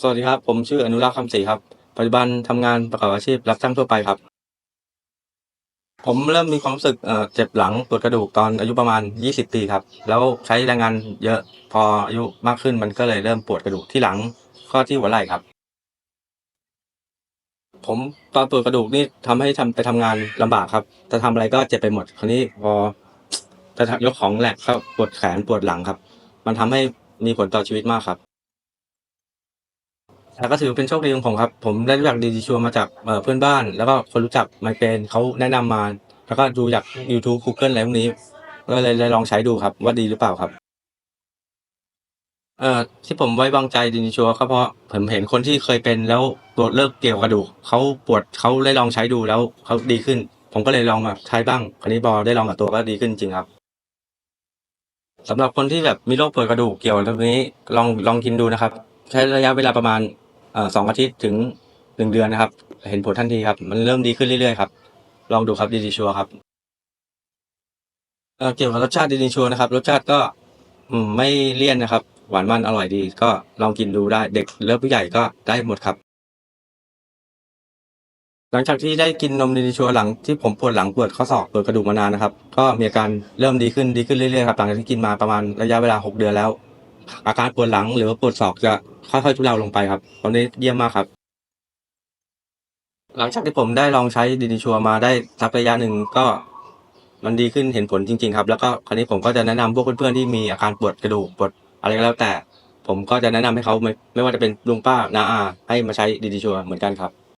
สวัสดีครับ ผมชื่ออนุรักษ์คำศรีครับ ปัจจุบันทำงานประกอบอาชีพรับจ้างทั่วไปครับ ผมเริ่มมีความรู้สึกเจ็บหลังปวดกระดูกตอนอายุประมาณ 20 ปีครับ แล้วใช้แรงงานเยอะพออายุมากขึ้นมันก็เลยเริ่มปวดกระดูกที่หลังข้อที่หัวไหล่ครับ ผมตอนปวดกระดูกนี่ทำให้ทำไปทำงานลำบากครับจะทำอะไรก็เจ็บไปหมดคราวนี้พอจะยกของแหลกก็ปวดแขนปวดหลังครับ มันทำให้มีผลต่อชีวิตมากครับ แต่ก็ถือเป็นโชคดีของผมครับ ผมได้รู้จักดีดีชัวมาจากเพื่อนบ้าน แล้วก็คนรู้จักไมเกรนเขาแนะนำมา แล้วก็ดูจาก YouTube Google อะไรพวกนี้ก็เลยเลยลองใช้ดูครับ ว่าดีหรือเปล่าครับ เอ่อที่ผมไว้วางใจดีดีชัวก็เพราะผมเห็นคนที่เคยเป็นแล้วปวดเลิกเกี่ยวกระดูกเขาปวดเขาได้ลองใช้ดูแล้วเขาดีขึ้น ผมก็เลยลองมาใช้บ้างคราวนี้พอได้ลองกับตัวก็ดีขึ้นจริงครับสำหรับคนที่แบบมีโรคปวดกระดูกเกี่ยวกับตรงนี้ลองลองกินดูนะครับ ใช้ระยะเวลาประมาณ สองอาทิตย์ถึงหนึ่งเดือนนะครับ เห็นผลทันทีครับ มันเริ่มดีขึ้นเรื่อยๆครับ ลองดูครับดีดีชัวครับเกี่ยวกับรสชาติดีดีชัวนะครับ รสชาติก็ไม่เลี่ยนนะครับ หวานมันอร่อยดี ก็ลองกินดูได้เด็กเลิกผู้ใหญ่ก็ได้หมดครับ หลังจากที่ได้กินนมดีดีชัวหลังที่ผมปวดหลังปวดข้อศอกปวดกระดูกมานานนะครับ ก็มีอาการเริ่มดีขึ้นดีขึ้นเรื่อยๆครับหลังจากที่กินมาประมาณระยะเวลาหกเดือนแล้ว อาการปวดหลังหรือว่าปวดศอกจะ ค่อยๆทุเลาลงไปครับตอนนี้เยี่ยมมากครับ หลังจากที่ผมได้ลองใช้ดีดีชัวมาได้สักระยะหนึ่งก็มันดีขึ้นเห็นผลจริง ๆ ครับ แล้วก็คราวนี้ผมก็จะแนะนำพวกเพื่อนๆที่มีอาการปวดกระดูกปวดอะไรก็แล้วแต่ ผมก็จะแนะนำให้เขาไม่ไม่ว่าจะเป็นลุงป้านาอาให้มาใช้ดีดีชัวเหมือนกันครับ